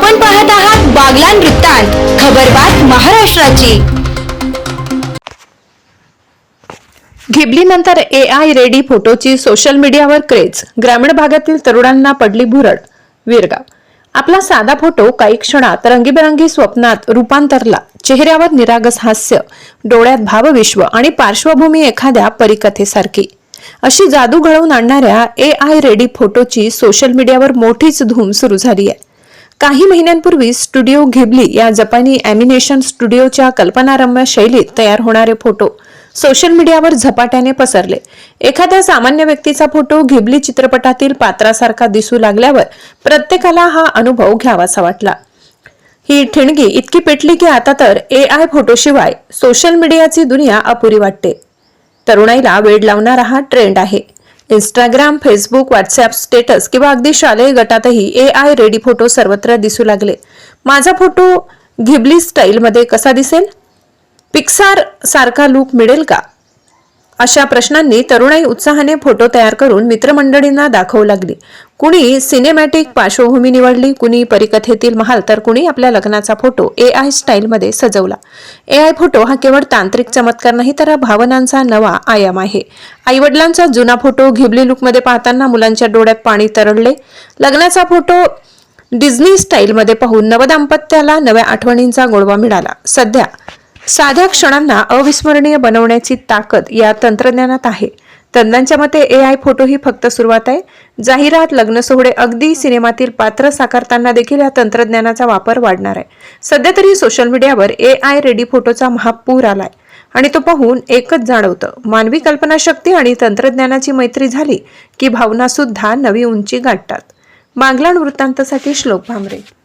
आपण पाहत आहात बागलान वृत्तांत खबरबात महाराष्ट्राची. घिबलीनंतर ए आय रेडी फोटोची सोशल मीडियावर क्रेज ग्रामीण भागातील तरुणांना पडली भुरड विरगाव आपला साधा फोटो काही क्षणात रंगीबेरंगी स्वप्नात रूपांतरला. चेहऱ्यावर निरागस हास्य डोळ्यात भावविश्व आणि पार्श्वभूमी एखाद्या परिकथेसारखी. अशी जादू घडवून आणणाऱ्या ए आय रेडी फोटोची सोशल मीडियावर मोठीच धूम सुरू झाली आहे. काही महिन्यांपूर्वी स्टुडिओ घिबली या जपानी अॅमिनेशन स्टुडिओच्या कल्पनारम्य शैलीत तयार होणारे फोटो. सोशल मीडियावर झपाट्याने पसरले. एखाद्या सामान्य व्यक्तीचा फोटो घिबली चित्रपटातील पात्रासारखा दिसू लागल्यावर प्रत्येकाला हा अनुभव घ्यावासा वाटला. ही ठिणगी इतकी पेटली की आता तर ए आय फोटोशिवाय सोशल मीडियाची दुनिया अपुरी वाटते. तरुणाईला वेड लावणारा हा ट्रेंड आहे. इंस्टाग्राम फेसबुक व्हॉट्सअप स्टेटस किंवा अगदी शालेय गटातही ए आय रेडी फोटो सर्वत्र दिसू लागले. माझा फोटो घिबली स्टाईलमध्ये कसा दिसेल? पिक्सार सारखा लूक मिळेल का? अशा प्रश्नांनी तरुणाई उत्साहाने फोटो तयार करून मित्रमंडळींना दाखवू लागली. कुणी सिनेमॅटिक पार्श्वभूमी निवडली कुणी परिकथेतील महाल तर कुणी आपल्या लग्नाचा फोटो ए आय स्टाईलमध्ये सजवला. ए आय फोटो हा केवळ तांत्रिक चमत्कार नाही तर भावनांचा नवा आयाम आहे. आईवडिलांचा जुना फोटो घिबली लुकमध्ये पाहताना मुलांच्या डोळ्यात पाणी तरळले. लग्नाचा फोटो डिझनी स्टाईलमध्ये पाहून नवदाम्पत्याला नव्या आठवणींचा गोडवा मिळाला. सध्या साध्या क्षणांना अविस्मरणीय बनवण्याची ताकद या तंत्रज्ञानात आहे. तज्ञांच्या मते ए आय फोटो ही फक्त सुरुवात आहे. जाहिरात लग्न सोहळे अगदी सिनेमातील पात्र साकारताना देखील या तंत्रज्ञानाचा वापर वाढणार आहे. सध्या तरी सोशल मीडियावर ए आय रेडी फोटोचा महापूर आलाय. आणि तो पाहून एकच जाणवतं. मानवी कल्पनाशक्ती आणि तंत्रज्ञानाची मैत्री झाली की भावना सुद्धा नवी उंची गाठतात. मागलाण वृत्तांतासाठी श्लोक भामरे.